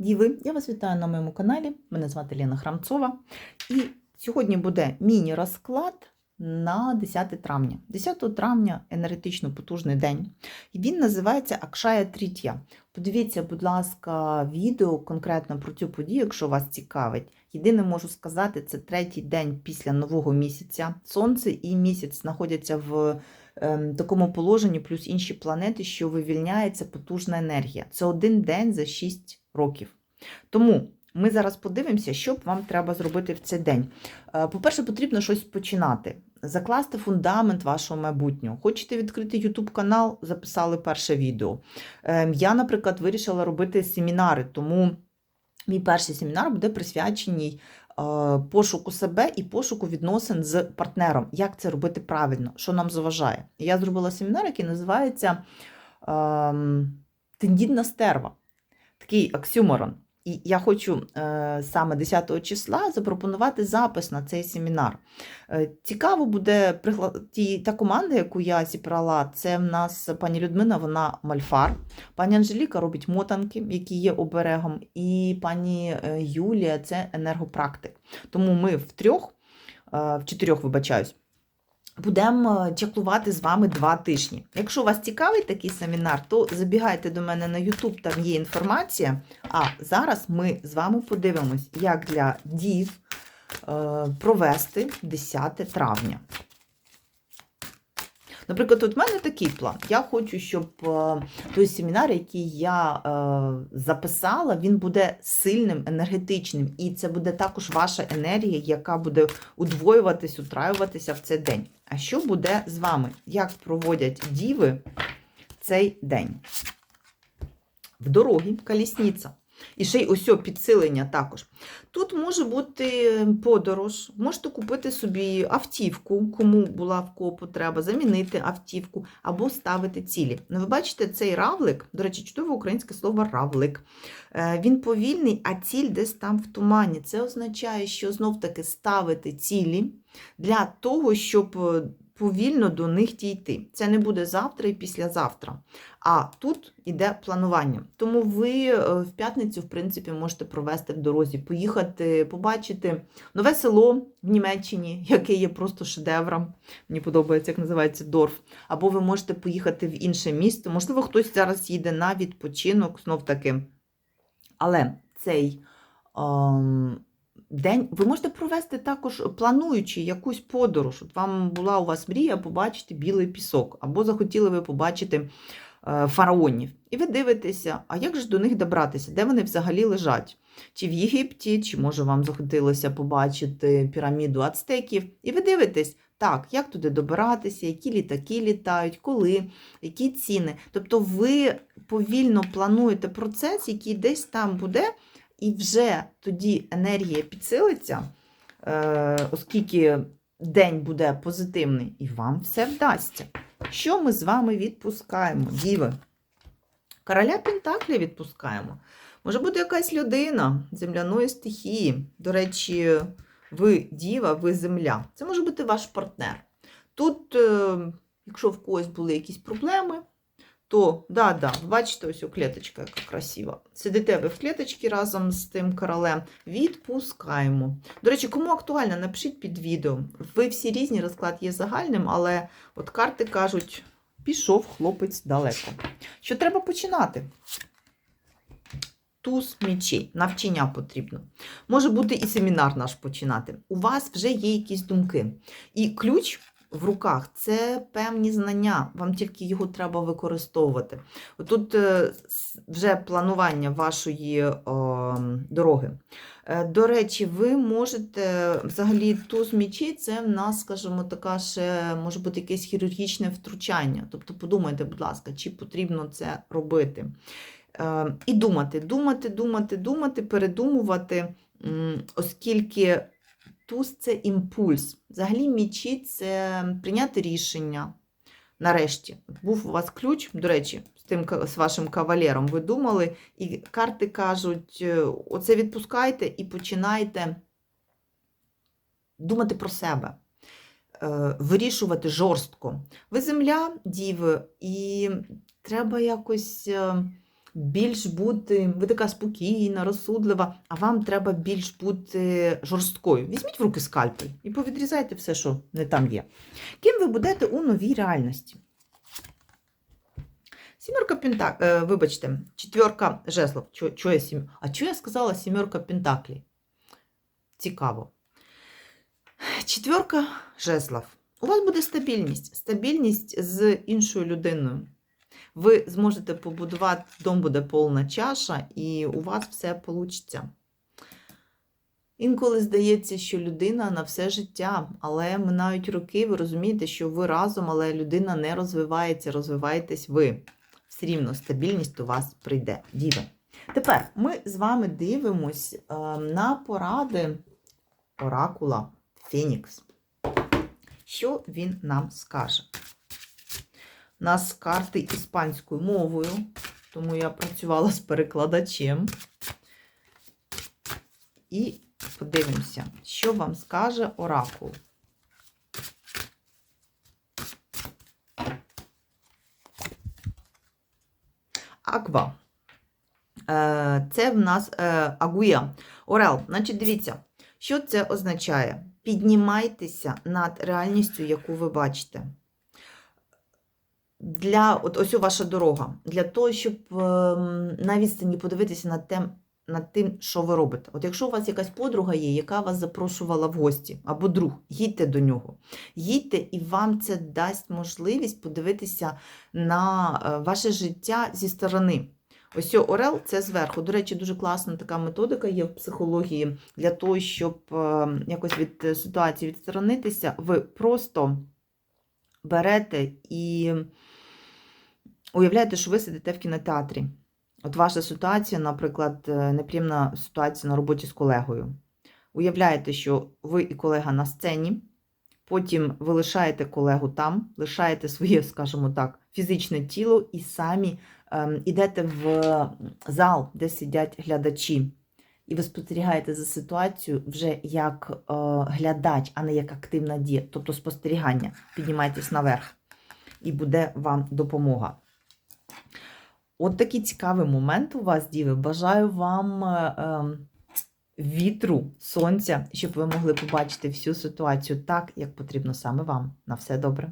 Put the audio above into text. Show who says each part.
Speaker 1: Діви, я вас вітаю на моєму каналі. Мене звати Лена Храмцова. І сьогодні буде міні-розклад на 10 травня. 10 травня енергетично потужний день. Він називається Акшая Трітя. Подивіться, будь ласка, відео конкретно про цю подію, якщо вас цікавить. Єдине можу сказати, це третій день після нового місяця. Сонце і місяць знаходяться в такому положенні, плюс інші планети, що вивільняється потужна енергія. Це один день за 6 років. Тому ми зараз подивимося, що б вам треба зробити в цей день. Е, По-перше, потрібно щось починати. Закласти фундамент вашого майбутнього. Хочете відкрити YouTube канал, записали перше відео. Ем, Я, наприклад, вирішила робити семінари, тому мій перший семінар буде присвячений пошуку себе і пошуку відносин з партнером. Як це робити правильно, що нам заважає. Я зробила семінар, який називається Тендідна стерва, такий оксюморон. І я хочу е, саме 10 числа запропонувати запис на цей семінар. Е, цікаво буде та команда, яку я зібрала. Це в нас пані Людмила, вона мальфар. Пані Анжеліка робить мотанки, які є оберегом, і пані е, Юлія це енергопрактик. Тому ми в трьох, в чотирьох вибачаюсь. Будемо чаклувати з вами два тижні. Якщо вас цікавить такий семінар, то забігайте до мене на YouTube, там є інформація. А зараз ми з вами подивимось, як для дів е, провести 10 травня. Наприклад, от в мене такий план. Я хочу, щоб е, той семінар, який я е, записала, він буде сильним, енергетичним. І це буде також ваша енергія, яка буде удвоюватись, утраюватися в цей день. А що буде з вами? Як проводять діви цей день? В дорогі колісниця. І ще й ось підсилення також. Тут може бути подорож, можете купити собі автівку, кому була в кого потреба, замінити автівку або ставити цілі. Ну, ви бачите, цей равлик, до речі, чудове українське слово равлик. Е, Він повільний, а ціль десь там в тумані. Це означає, що знов-таки ставити цілі для того, щоб е, повільно до них дійти. Це не буде завтра і післязавтра. А тут іде планування. Тому ви е, в п'ятницю, в принципі, можете провести в дорозі, поїхати, побачити нове село в Німеччині, яке є просто шедевром. Мені подобається, як називається Дорф. Або ви можете поїхати в інше місто. Можливо, хтось зараз їде на відпочинок, знов таки. Але цей. Ем, День ви можете провести також, плануючи якусь подорож. От вам була у вас мрія побачити білий пісок, або захотіли ви побачити е, фараонів. І ви дивитеся, а як же до них добратися, де вони взагалі лежать? Чи в Єгипті, чи може вам захотілося побачити піраміду ацтеків. І ви дивитесь, так, як туди добиратися, які літаки літають, коли, які ціни. Тобто ви повільно плануєте процес, який десь там буде. І вже тоді енергія підсилиться, е, оскільки день буде позитивний, і вам все вдасться. Що ми з вами відпускаємо, діви? Короля Пентаклі відпускаємо. Може бути якась людина земляної стихії. До речі, ви діва, ви земля. Це може бути ваш партнер. Тут, е, якщо в когось були якісь проблеми, то, да, да, бачите, ось у клеточка, яка красива. Сидите ви в клеточці разом з тим королем. Відпускаємо. До речі, кому актуально, напишіть під відео. Ви всі різні, розклад є загальним, але от карти кажуть, пішов хлопець далеко. Що треба починати? Туз мечей, навчання потрібно. Може бути і семінар наш починати. У вас вже є якісь думки. І ключ в руках це певні знання, вам тільки його треба використовувати. Тут е, вже планування вашої о, дороги. Е, До речі, ви можете взагалі туз мічі, це в нас, скажімо, така ще може бути якесь хірургічне втручання. Тобто подумайте, будь ласка, чи потрібно це робити. Е, І думати, думати, думати, думати, передумувати, оскільки. Туз це імпульс. Взагалі, мічі це прийняти рішення. Нарешті, був у вас ключ, до речі, з тим з вашим кавалером ви думали, і карти кажуть: оце відпускайте і починайте думати про себе, е, вирішувати жорстко. Ви земля, діви, і треба якось е, більш бути, ви така спокійна, розсудлива, а вам треба більш бути жорсткою. Візьміть в руки скальпель і повідрізайте все, що не там є. Ким ви будете у новій реальності? Сімерка Пентак, е, вибачте, четверка жезлов. Чо я сім... А чого я сказала сімерка Пентаклі? Цікаво. Четверка жезлов. У вас буде стабільність. Стабільність з іншою людиною. Ви зможете побудувати, дом буде повна чаша, і у вас все вийде. Інколи здається, що людина на все життя, але минають роки, ви розумієте, що ви разом, але людина не розвивається, розвиваєтесь ви. Все рівно стабільність у вас прийде. Діви. Тепер ми з вами дивимось е, на поради оракула Фенікс. Що він нам скаже? У нас карти іспанською мовою, тому я працювала з перекладачем. І подивимося, що вам скаже оракул. Аква. Е, Це в нас е, агуя. Орел. Значить, дивіться, що це означає? Піднімайтеся над реальністю, яку ви бачите. Для, от ось ваша дорога, для того, щоб ем, на відстані подивитися над тим, над тим, що ви робите. От якщо у вас якась подруга є, яка вас запрошувала в гості, або друг, їдьте до нього. Їдьте, і вам це дасть можливість подивитися на е, ваше життя зі сторони. Ось Орел це зверху. До речі, дуже класна така методика є в психології для того, щоб е, якось від ситуації відсторонитися. Ви просто берете і уявляєте, що ви сидите в кінотеатрі. От ваша ситуація, наприклад, е, неприємна ситуація на роботі з колегою. Уявляєте, що ви і колега на сцені, потім ви лишаєте колегу там, лишаєте своє, скажімо так, фізичне тіло і самі ем, ідете в зал, де сидять глядачі. І ви спостерігаєте за ситуацією вже як е, глядач, а не як активна дія, тобто спостерігання. Піднімайтесь наверх, і буде вам допомога. От такий цікавий момент у вас, діви. Бажаю вам е, е, вітру, сонця, щоб ви могли побачити всю ситуацію так, як потрібно саме вам. На все добре.